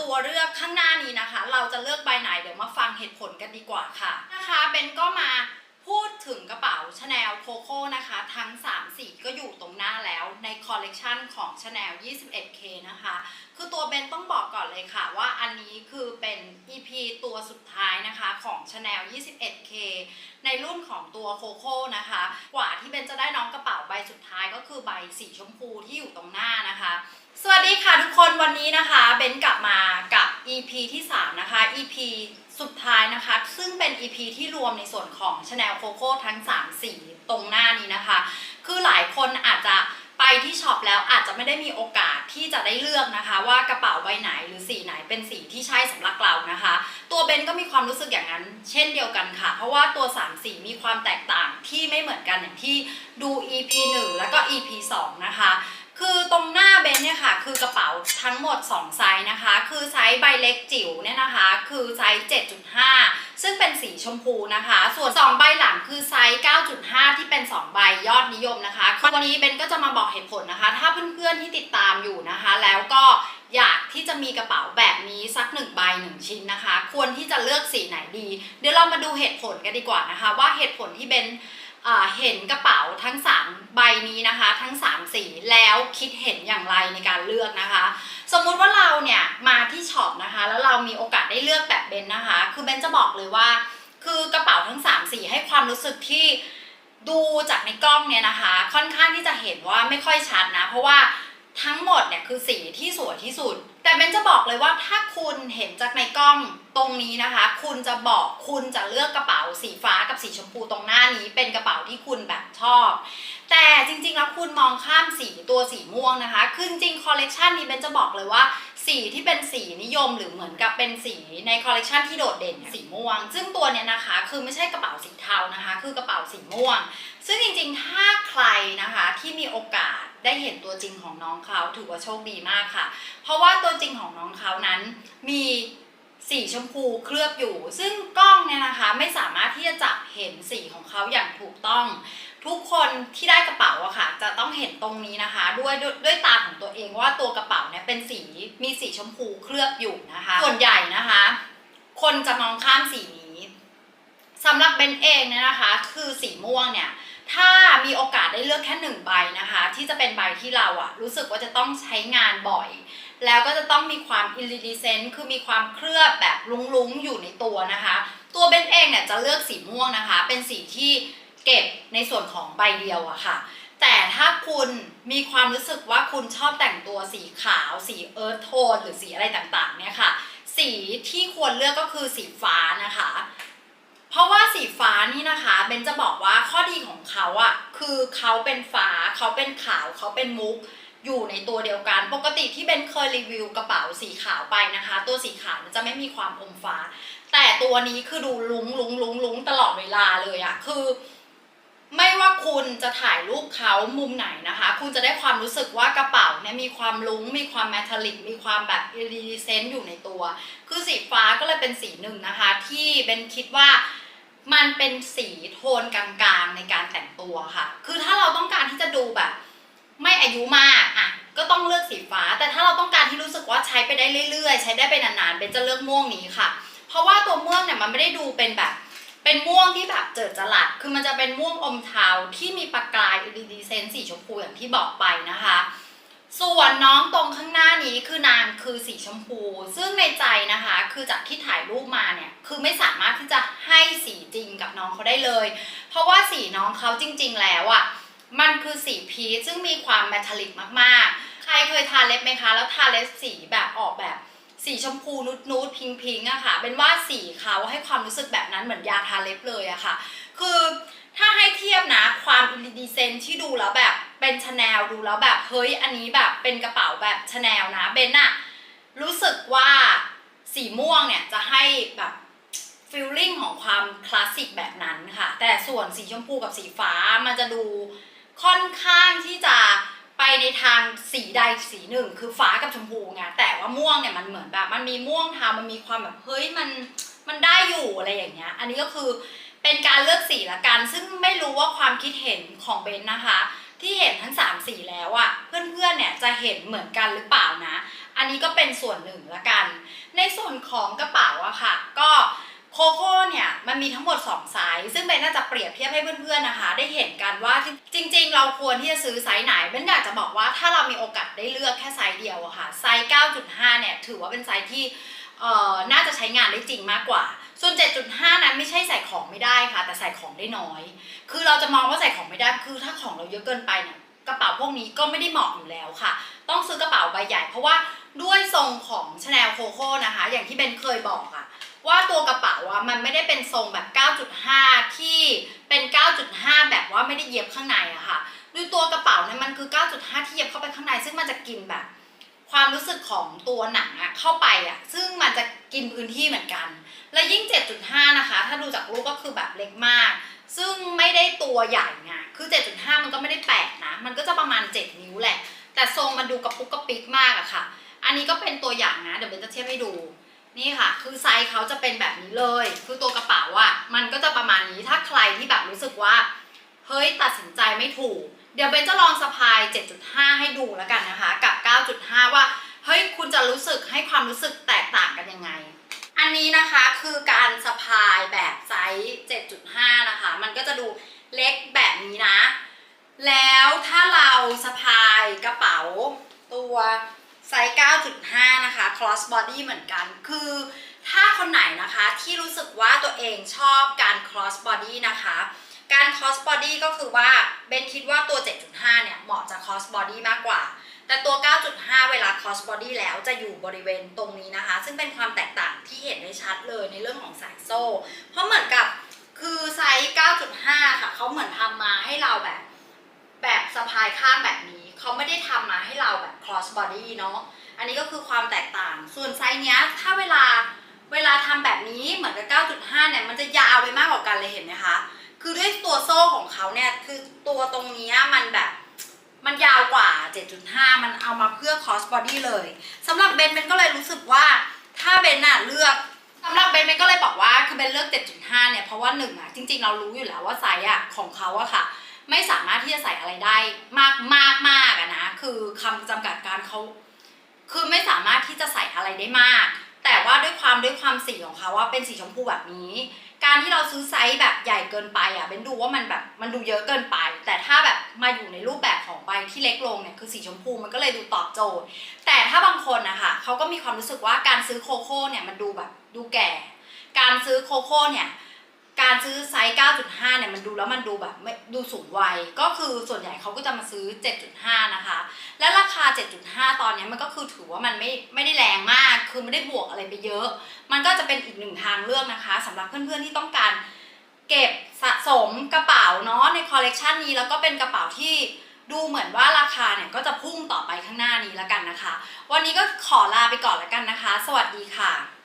ตัวเลือกข้างหน้านี้นะคะ เราจะเลือกใบไหนเดี๋ยวมาฟังเหตุผลกันดีกว่าค่ะนะคะเบนก็มาพูดถึงกระเป๋าชาแนลโคโค่นะคะ ทั้ง 3 สีก็อยู่ตรงหน้าแล้วในคอลเลกชันของชาแนล 21K นะคะ คือตัวเบนต้องบอกก่อนเลยค่ะว่าอันนี้คือเป็น EP ตัวสุดท้ายนะคะของ Chanel 21K ในรุ่นของตัวโคโค่นะคะ กว่าที่เบนจะได้น้องกระเป๋าใบสุดท้ายก็คือใบสีชมพูที่อยู่ตรงหน้านะคะ สวัสดีค่ะทุกคนวันนี้นะคะเบนกลับมา ที่ 3 นะคะ EP สุดท้ายนะคะ ซึ่งเป็น EP ที่รวมในส่วนของ Chanel Coco ทั้ง 3 สีตรงหน้านี้นะคะ คือหลายคนอาจจะไปที่ช็อปแล้วอาจจะไม่ได้มีโอกาสที่จะได้เลือกนะคะ ว่ากระเป๋าใบไหนหรือสีไหนเป็นสีที่ใช่สำหรับเรานะคะ ตัวเบนก็มีความรู้สึกอย่างนั้น เช่นเดียวกันค่ะ เพราะว่าตัว 3 สีมีความแตกต่างที่ไม่เหมือนกันอย่างที่ดู EP 1 แล้วก็ EP 2 นะคะ คือตรงหน้าเบนเนี่ยค่ะ คือกระเป๋าทั้งหมด 2 ไซส์นะคะ คือไซส์ใบเล็กจิ๋วเนี่ยนะคะ คือไซส์ 7.5 ซึ่งเป็นสีชมพูนะคะ ส่วน 2 ใบหลังคือไซส์ 9.5 ที่เป็น 2 ใบยอดนิยมนะคะ วันนี้เบนก็จะมาบอกเหตุผลนะคะ ถ้าเพื่อนๆที่ติดตามอยู่นะคะ แล้วก็อยากที่จะมีกระเป๋าแบบนี้สักหนึ่งใบหนึ่งชิ้นนะคะ ควรที่จะเลือกสีไหนดี เดี๋ยวเรามาดูเหตุผลกันดีกว่านะคะ ว่าเหตุผลที่เบน เห็นกระเป๋าทั้ง 3 ใบนี้นะคะ ทั้ง 3 สีแล้วคิดเห็นอย่างไรในการเลือกนะคะ สมมุติว่าเราเนี่ยมาที่ช็อปนะคะ แล้วเรามีโอกาสได้เลือกแบบเบนนะคะ คือเบนจะบอกเลยว่า คือกระเป๋าทั้ง 3 สีให้ความรู้สึกที่ดูจากในกล้องเนี่ยนะคะ ค่อนข้างที่จะเห็นว่าไม่ค่อยชัดนะ เพราะว่า ทั้งหมดเนี่ยคือสีที่สวยที่สุด แต่เบนจะบอกเลยว่าถ้าคุณเห็นจากในกล้องตรงนี้นะคะ คุณจะบอกคุณจะเลือกกระเป๋าสีฟ้ากับสีชมพูตรงหน้านี้เป็นกระเป๋าที่คุณแบบชอบ แต่จริงๆแล้วคุณมองข้ามสีตัวสีม่วงนะคะ คือจริงคอลเลกชันนี้เบนจะบอกเลยว่า สีที่เป็นสีนิยมหรือเหมือนกับเป็นสีในคอลเลกชันที่โดดเด่นเนี่ยสีม่วง ซึ่งตัวเนี้ยนะคะคือไม่ใช่กระเป๋าสีเทานะคะ คือกระเป๋าสีม่วง ซึ่งจริงๆถ้าใครนะคะที่มีโอกาส ได้เห็นตัวจริงของน้องเขาถือว่าโชคดีมากค่ะ เพราะว่าตัวจริงของน้องเขานั้นมีสีชมพูเคลือบอยู่ ซึ่งกล้องเนี่ยนะคะไม่สามารถที่จะจับเห็นสีของเขาอย่างถูกต้อง ทุกคนที่ได้กระเป๋าอะค่ะ จะต้องเห็นตรงนี้นะคะ ด้วยด้วยด้วยตาของตัวเองว่าตัวกระเป๋าเนี่ยเป็นสีมีสีชมพูเคลือบอยู่นะคะ ส่วนใหญ่นะคะ คนจะมองข้ามสีนี้สำหรับเบนเองเนี่ยนะคะ คือสีม่วงเนี่ย ถ้ามีโอกาสได้เลือกแค่หนึ่งใบนะคะ ที่จะเป็นใบที่เราอะรู้สึกว่าจะต้องใช้งานบ่อย แล้วก็จะต้องมีความอิริดิเซนต์คือมีความเคลือบแบบลุ้งๆ อยู่ในตัวนะคะ ตัวเบนเองเนี่ยจะเลือกสีม่วงนะคะ เป็นสีที่เก็บในส่วนของใบเดียวอะค่ะ แต่ถ้าคุณมีความรู้สึกว่าคุณชอบแต่งตัวสีขาว สีเอิร์ธโทนหรือสีอะไรต่างๆเนี่ยค่ะ สีที่ควรเลือกก็คือสีฟ้านะคะ เพราะว่าสีฟ้านี่นะคะเบนจะบอกว่า เขาอะคือเขาเป็นฟ้าเขาเป็นขาวเขาเป็นมุก อยู่ในตัวเดียวกัน ปกติที่เบนเคยรีวิวกระเป๋าสีขาวไปนะคะ ตัวสีขาวมันจะไม่มีความอมฟ้า แต่ตัวนี้คือดูลุ้งลุ้งลุ้งลุ้งตลอดเวลาเลยอะคือ ไม่ว่าคุณจะถ่ายรูปเขามุมไหนนะคะ คุณจะได้ความรู้สึกว่ากระเป๋าเนี่ยมีความลุ้ง มีความแมทัลลิก มีความแบบอิริเซนต์อยู่ในตัว คือสีฟ้าก็เลยเป็นสีหนึ่งนะคะ ที่เบนคิดว่ามันเป็นสีโทนกลาง ตัวค่ะ คือถ้าเราต้องการที่จะดูแบบ ไม่อายุมากอะก็ต้องเลือกสีฟ้า แต่ถ้าเราต้องการที่รู้สึกว่าใช้ไปได้เรื่อยๆ ใช้ได้ไปนานๆเป็นจะเลือกม่วงนี้ค่ะ เพราะว่าตัวม่วงเนี่ยมันไม่ได้ดูเป็นแบบ เป็นม่วงที่แบบเจิดจรัด คือมันจะเป็นม่วงอมเทาที่มีประกายอิริดิเซนสีชมพูอย่างที่บอกไปนะคะ ส่วนน้องตรงข้างหน้านี้คือนางคือสีชมพู ซึ่งในใจนะคะ คือจากที่ถ่ายรูปมาเนี่ยคือไม่สามารถที่จะให้สีจริงกับน้องเขาได้เลย เพราะว่าสีน้องเขาจริง ๆ แล้วอะ่ะมันคือสีพีชซึ่งมีความแมทัลลิกมากๆ ใครเคยทาเล็บไหมคะ แล้วทาเล็บสีแบบออกแบบสีชมพูนุดนูดพิงพิงอะค่ะ เป็นว่าสีเขาให้ความรู้สึกแบบนั้นเหมือนยาทาเล็บเลยอะค่ะ คือถ้าให้เทียบนะความอินดิเซนที่ดูแล้วแบบ เป็นชาแนลดูแล้วแบบเฮ้ยอันนี้แบบเป็นกระเป๋าแบบชาแนลนะเบนอะรู้สึกว่าสีม่วงเนี่ยจะให้แบบฟิลลิ่งของความคลาสสิกแบบนั้นค่ะ แต่ส่วนสีชมพูกับสีฟ้ามันจะดูค่อนข้างที่จะไปในทางสีใดสีหนึ่ง คือฟ้ากับชมพูไงแต่ว่าม่วงเนี่ยมันเหมือนแบบมันมีม่วงทามันมีความแบบเฮ้ยมันมันได้อยู่อะไรอย่างเงี้ย อันนี้ก็คือเป็นการเลือกสีละกัน ซึ่งไม่รู้ว่าความคิดเห็นของเบนนะคะ ที่เห็น สีแล้วอะเพื่อนๆเนี่ยจะเห็นเหมือนกันหรือเปล่านะ อันนี้ก็เป็นส่วนหนึ่งละกัน ในส่วนของกระเป๋าอะค่ะ ก็โคโค่เนี่ยมันมีทั้งหมด 2 ไซส์ซึ่งเบนน่าจะเปรียบเทียบให้เพื่อนๆนะคะ ได้เห็นกันว่าจริง ๆ เราควรที่จะซื้อไซส์ไหนเบนอยากจะบอกว่าถ้าเรามีโอกาสได้เลือกแค่ไซส์เดียวอะค่ะไซส์ 9.5 เนี่ยถือว่าเป็นไซส์ที่เอ่อน่าจะใช้งานได้จริงมากกว่า ส่วน 7.5 นั้นไม่ใช่ใส่ของไม่ได้ค่ะ แต่ใส่ของได้น้อย คือเราจะมองว่าใส่ของไม่ได้ คือถ้าของเราเยอะเกินไปเนี่ย กระเป๋าพวกนี้ก็ไม่ได้เหมาะอยู่แล้วค่ะ ต้องซื้อกระเป๋าใบใหญ่ เพราะว่าด้วยทรงของ Chanel Coco นะคะ อย่างที่เบนเคยบอกอะว่าตัวกระเป๋าอะมันไม่ได้เป็นทรงแบบ 9.5 ที่เป็น 9.5 แบบว่าไม่ได้เย็บข้างในอะค่ะด้วยตัวกระเป๋าเนี่ยมันคือ 9.5 ที่เย็บเข้าไปข้างใน ซึ่งมันจะกินแบบ ความรู้สึกของตัวหนังอะเข้าไปอะซึ่งมันจะกินพื้นที่เหมือนกัน และยิ่ง 7.5 นะคะ ถ้าดูจากรูปก็คือแบบเล็กมาก ซึ่งไม่ได้ตัวใหญ่ไงคือ 7.5 มันก็ไม่ได้แปลกนะ มันก็จะประมาณ 7 นิ้วแหละ แต่ทรงมันดูกระปุกกระปิกมากอะค่ะ อันนี้ก็เป็นตัวอย่างนะ เดี๋ยวเบนจะเทียบให้ดู นี่ค่ะ คือไซส์เขาจะเป็นแบบนี้เลย คือตัวกระเป๋าอะมันก็จะประมาณนี้ ถ้าใครที่แบบรู้สึกว่า เฮ้ยตัดสินใจไม่ถูก เดี๋ยวเบนจะลองสะพาย 7.5 ให้ดูแล้วกันนะคะ กับ 9.5 ว่า เฮ้ย คุณจะรู้สึกให้ความรู้สึกแตกต่างกันยังไง นนี้นะคะคือการสะพายแบบไซส์ 7.5 นะคะ มันก็จะดูเล็กแบบนี้นะ แล้วถ้าเราสะพายกระเป๋าตัวไซส์ 9.5 นะคะ cross body เหมือนกัน คือถ้าคนไหนนะคะที่รู้สึกว่าตัวเองชอบการ cross body นะคะ การ cross body ก็คือว่าเบนคิดว่าตัว 7.5 เนี่ย เหมาะจะ cross body มากกว่า แต่ตัว 9.5 เวลา cross body แล้วจะอยู่บริเวณตรงนี้นะคะ ซึ่งเป็นความแตกต่างที่เห็นได้ชัดเลยในเรื่องของสายโซ่ เพราะเหมือนกับคือไซส์ 9.5 ค่ะเขาเหมือนทำมาให้เราแบบ แบบสะพายข้างแบบนี้ เขาไม่ได้ทำมาให้เราแบบ cross body เนาะ อันนี้ก็คือความแตกต่าง ส่วนไซส์เนี้ย ถ้าเวลาเวลาทำแบบนี้เหมือนกับ 9.5 เนี่ย มันจะยาวไปมากกว่ากันเลยเห็นไหมคะ คือด้วยตัวโซ่ของเขาเนี่ย คือตัวตรงเนี้ยมันแบบ มันยาวกว่า 7.5 มันเอามาเพื่อ cross body เลยสำหรับเบนเบนก็เลยรู้สึกว่าถ้าเบนน่ะเลือกสำหรับเบนเบนก็เลยบอกว่าคือเบนเลือก 7.5 เนี่ยเพราะว่าหนึ่งอะจริง ๆ เรารู้อยู่แล้วว่าไซส์อะของเขาอะค่ะ ไม่สามารถที่จะใส่อะไรได้มากมากมากอะนะคือคำจำกัดการเขาคือไม่สามารถที่จะใส่อะไรได้มาก ว่าด้วยความด้วยความสีของเขาว่าเป็นสีชมพูแบบนี้ การที่เราซื้อไซส์แบบใหญ่เกินไปอะเป็นดูว่ามันแบบมันดูเยอะเกินไป แต่ถ้าแบบมาอยู่ในรูปแบบของใบที่เล็กลงเนี่ยคือสีชมพูมันก็เลยดูตอบโจทย์ แต่ถ้าบางคนนะคะเขาก็มีความรู้สึกว่าการซื้อโคโค่เนี่ยมันดูแบบดูแก่ การซื้อโคโค่เนี่ย การซื้อไซส์ 9.5 เนี่ยมันดูแล้วมันดูแบบไม่ดูสูงวัย ก็คือส่วนใหญ่เขาก็จะมาซื้อ 7.5 นะคะ และราคา 7.5 ตอนนี้มันก็คือถือว่ามันไม่ไม่ได้แรงมาก คือไม่ได้บวกอะไรไปเยอะ มันก็จะเป็นอีกหนึ่งทางเลือกนะคะสำหรับเพื่อนๆที่ต้องการเก็บสะสมกระเป๋าเนาะในคอลเลกชันนี้แล้วก็เป็นกระเป๋าที่ดูเหมือนว่าราคาเนี่ยก็จะพุ่งต่อไปข้างหน้านี้แล้วกันนะคะ วันนี้ก็ขอลาไปก่อนแล้วกันนะคะ สวัสดีค่ะ